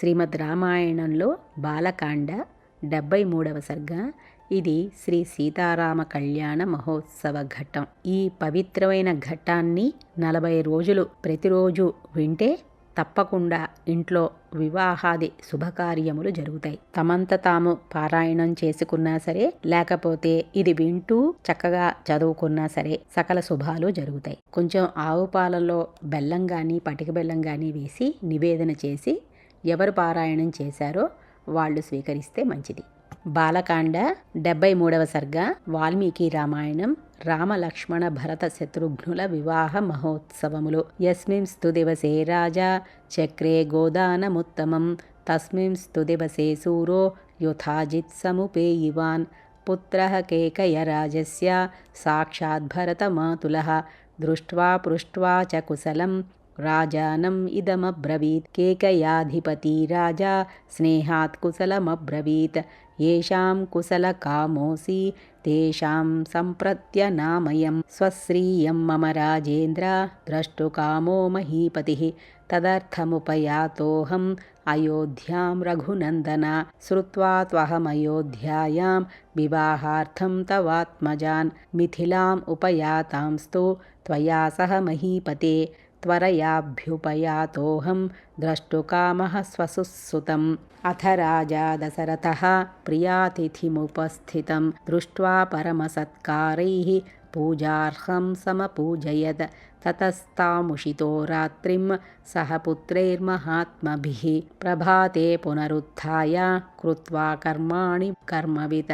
శ్రీమద్ రామాయణంలో బాలకాండ డెబ్బై మూడవ సర్గ. ఇది శ్రీ సీతారామ కళ్యాణ మహోత్సవ ఘట్టం. ఈ పవిత్రమైన ఘట్టాన్ని నలభై రోజులు ప్రతిరోజు వింటే తప్పకుండా ఇంట్లో వివాహాది శుభకార్యములు జరుగుతాయి. తమంత తాము పారాయణం చేసుకున్నా సరే లేకపోతే ఇది వింటూ చక్కగా చదువుకున్నా సరే సకల శుభాలు జరుగుతాయి. కొంచెం ఆవు పాలలో బెల్లం కానీ పటిక బెల్లం కానీ వేసి నివేదన చేసి ఎవరు పారాయణం చేశారో వాళ్ళు స్వీకరిస్తే మంచిది. బాలకాండ డెబ్బై మూడవ సర్గ వాల్మీకి రామాయణం రామలక్ష్మణ భరత శత్రుఘ్నుల వివాహ మహోత్సవములు. ఎస్మిం స్తుదివసే రాజా చక్రే గోదానముత్తమం. తస్మిం స్తుదివసే సూరో యుథాజిత్ సముపేయివాన్. పుత్ర కేకయరాజస్య సాక్షాద్భరతమాతుల దృష్ట్వా పృష్ట్వా చ కుశలం. राजानम् इदमब्रवीत् केकयाधिपती राजा स्नेहात् कुशलमब्रवीत् येषां कुशलकामोऽसि तेषां सम्प्रत्यनामयं स्वश्रियं मम राजेन्द्र द्रष्टुकामो महीपतिः तदर्थमुपयातोऽहम् अयोध्यां रघुनन्दन श्रुत्वा त्वहमयोध्यायां विवाहार्थं तवात्मजान् मिथिलाम् उपयातांस्तु त्वया सह महीपते त्वरयाभ्युपयातोऽहं द्रष्टुकामः स्वसुसुतम् अथ राजा दशरथः प्रियातिथिमुपस्थितं दृष्ट्वा परमसत्कारैः पूजार्हं समपूजयत् ततस्तामुषितो रात्रिं सह पुत्रैर्महात्मभिः प्रभाते पुनरुत्थाय कृत्वा कर्माणि कर्मवित्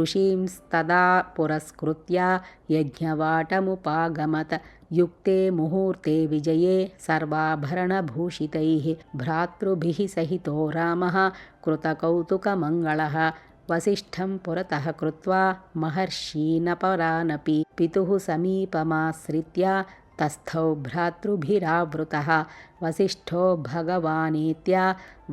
ऋषींस्तदा पुरस्कृत्य यज्ञवाटमुपागमत् युक्ते मुहूर्ते विजये सर्वाभरणभूषितैः भ्रातृभिः सहितो रामः कृतकौतुकमङ्गलः वसिष्ठं पुरतः कृत्वा महर्षीनपरानपि पितुः समीपमाश्रित्य तस्थौ भ्रातृभिरावृतः वसिष्ठो भगवानेत्य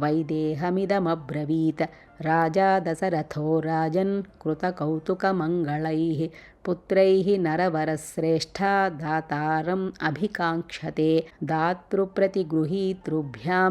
वैदेहमिदमब्रवीत्। राजा दशरथो राजन् कृतकौतुकमङ्गलैः पुत्रैः नरवरश्रेष्ठा दातारम् अभिकाङ्क्षते। दातृप्रतिगृहीतृभ्यां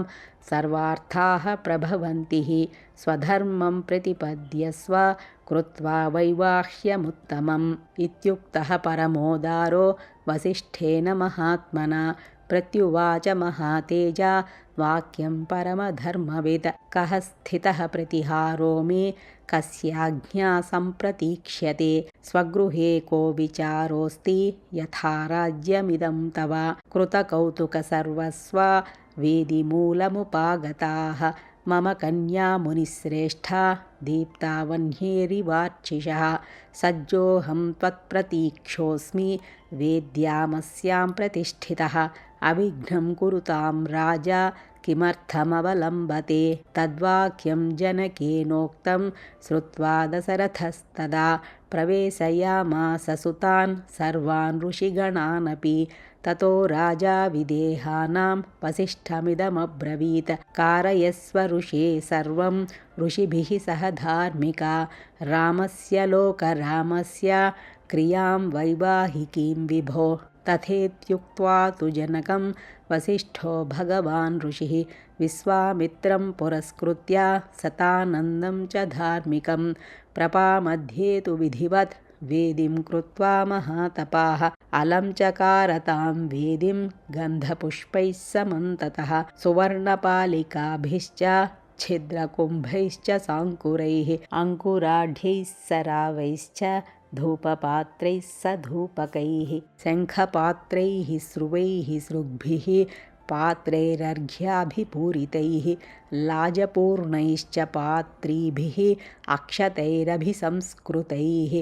सर्वार्थाः प्रभवन्तिः। स्वधर्मं प्रतिपद्यस्व कृत्वा वैवाह्यमुत्तमम् इत्युक्तः परमोदारो वसिष्ठेन महात्मना। प्रत्युवाच महातेजा वाक्यं परमधर्मवित् कः स्थितः प्रतिहारो मे कस्याज्ञा सम्प्रतीक्ष्यते। स्वगृहे को विचारोऽस्ति? यथा राज्यमिदं तव। कृतकौतुकसर्वस्वा वेदिमूलमुपागताः। मम कन्या मुनिश्रेष्ठा दीप्तावह्नेरिवार्चिषः। सज्जोऽहं त्वत्प्रतीक्षोऽस्मि वेद्यामस्यां प्रतिष्ठितः। अविघ्नं कुरुतां राजा किमर्थमवलम्बते। तद्वाक्यं जनकेनोक्तं श्रुत्वा दशरथस्तदा प्रवेशयामास सुतान् सर्वान् ऋषिगणानपि ततो राजा विदेहानां वसिष्ठमिदमब्रवीत् कारयस्व ऋषे सर्वं ऋषिभिः सह धार्मिका रामस्य लोकरामस्य क्रियां वैवाहिकीं विभो तथेत्युक्त्वा तु जनकं वसिष्ठो भगवान् ऋषिः विश्वामित्रं पुरस्कृत्य सतानन्दं च धार्मिकं प्रपामध्ये तु विधिवत् वेदिं कृत्वा महातपाः। अलं चकारतां वेदिं गन्धपुष्पैः समन्ततः। सुवर्णपालिकाभिश्च छिद्रकुम्भैश्च साङ्कुरैः अङ्कुराढ्यैः सरावैश्च धूपपात्रैः स धूपकैः शङ्खपात्रैः स्रुवैः सृग्भिः पात्रैरर्घ्याभिपूरितैः लाजपूर्णैश्च पात्रीभिः अक्षतैरभिसंस्कृतैः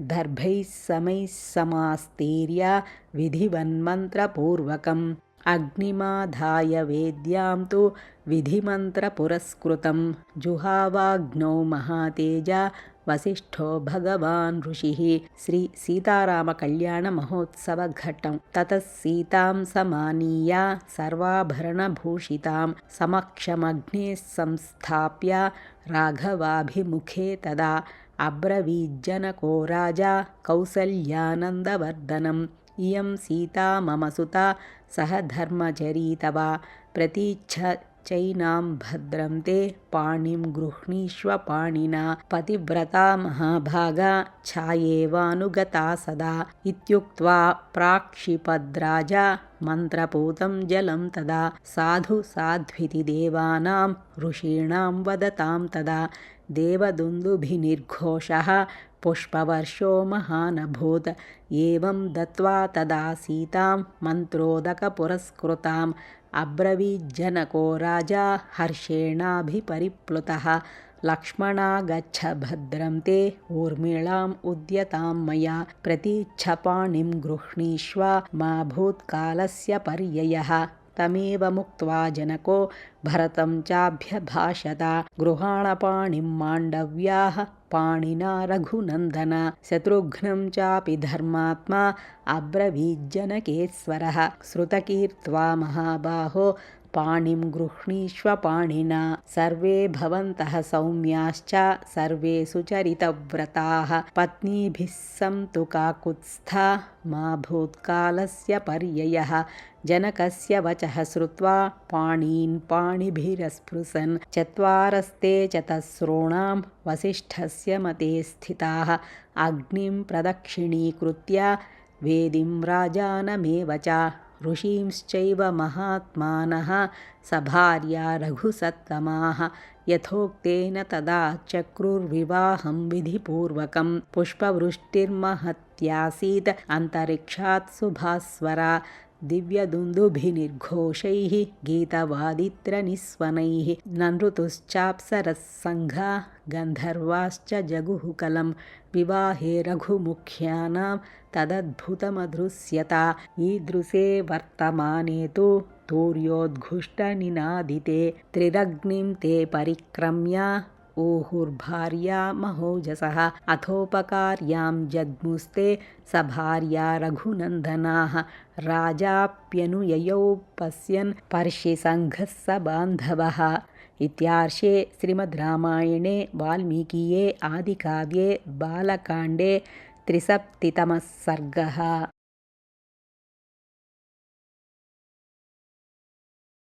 दर्भैः समैः समास्तीर्या विधिवन्मन्त्रपूर्वकम्। अग्निमाधाय वेद्यां तु विधिमन्त्रपुरस्कृतं जुहावाग्नौ महातेजा वसिष्ठो भगवान् ऋषिः। श्रीसीतारामकल्याणमहोत्सवघटं ततः सीतां समानीया सर्वाभरणभूषितां समक्षमग्ने संस्थाप्य राघवाभिमुखे तदा अब्रवीज्जनको राजा कौसल्यानन्दवर्धनम् इयं सीता मम सुता सह धर्मचरी सहधर्मचरितवा प्रतीच्छैनां भद्रं ते पाणिं गृह्णीष्व पाणिना पतिव्रता महाभागा छायेवानुगता सदा इत्युक्त्वा प्राक्षिपद्राजा मन्त्रपूतं जलं तदा साधु साध्विति देवानां ऋषीणां वदतां तदा देवदुन्दुभिनिर्घोषः पुष्पवर्षो महानभूत्। एवं दत्त्वा तदा सीतां मन्त्रोदकपुरस्कृताम् अब्रवीज्जनको राजा हर्षेणाभिपरिप्लुतः। लक्ष्मणा गच्छ भद्रं ते ऊर्मिळाम् उद्यतां मया। प्रतीच्छपाणिं गृह्णीष्व मा भूत्कालस्य पर्ययः तमेव मुक्त्वा जनको भरतं चाभ्यभाषत। गृहाणपाणिं माण्डव्याः पाणिना रघुनन्दन। शत्रुघ्नं चापि धर्मात्मा अब्रवीज्जनकेश्वरः। श्रुतकीर्त्वा महाबाहो पाणिं गृह्णीष्व पाणिना सर्वे भवन्तः सौम्याश्च सर्वे सुचरितव्रताः। पत्नीभिः सन्तु काकुत्स्था मा भूत्कालस्य पर्ययः। जनकस्य वचः श्रुत्वा पाणीन् पाणिभिरस्पृशन्। चत्वारस्ते चतस्रोणां वसिष्ठस्य मते स्थिताः। अग्निं प्रदक्षिणीकृत्य वेदिं राजानमेव च ऋषींश्चैव महात्मानः सभार्या रघुसत्तमाः यथोक्तेन तदा चक्रुर्विवाहं विधिपूर्वकं पुष्पवृष्टिर्महत्यासीत् अन्तरिक्षात् सुभास्वरा दिव्यदुन्दुभिनिर्घोषैः गीतवादित्रनिस्वनैः ननृतुश्चाप्सरस्सङ्घा गन्धर्वाश्च जगुहुकलं विवाहे रघुमुख्यानां तदद्भुतमधृस्यता ईदृशे वर्तमाने तु तूर्योद्घुष्टनिनादिते त्रिरग्निं ते परिक्रम्य ऊहुर्भार्या महोजसः अथोपकार्यां जग्मुस्ते स भार्या रघुनन्दनाः राजाप्यनुययौ पश्यन् पर्षिसङ्घः स बान्धवः। इत्यार्षे श्रीमद् रामायणे वाल्मीकीये आदिकाव्ये बालकाण्डे त्रिसप्तितमः सर्गः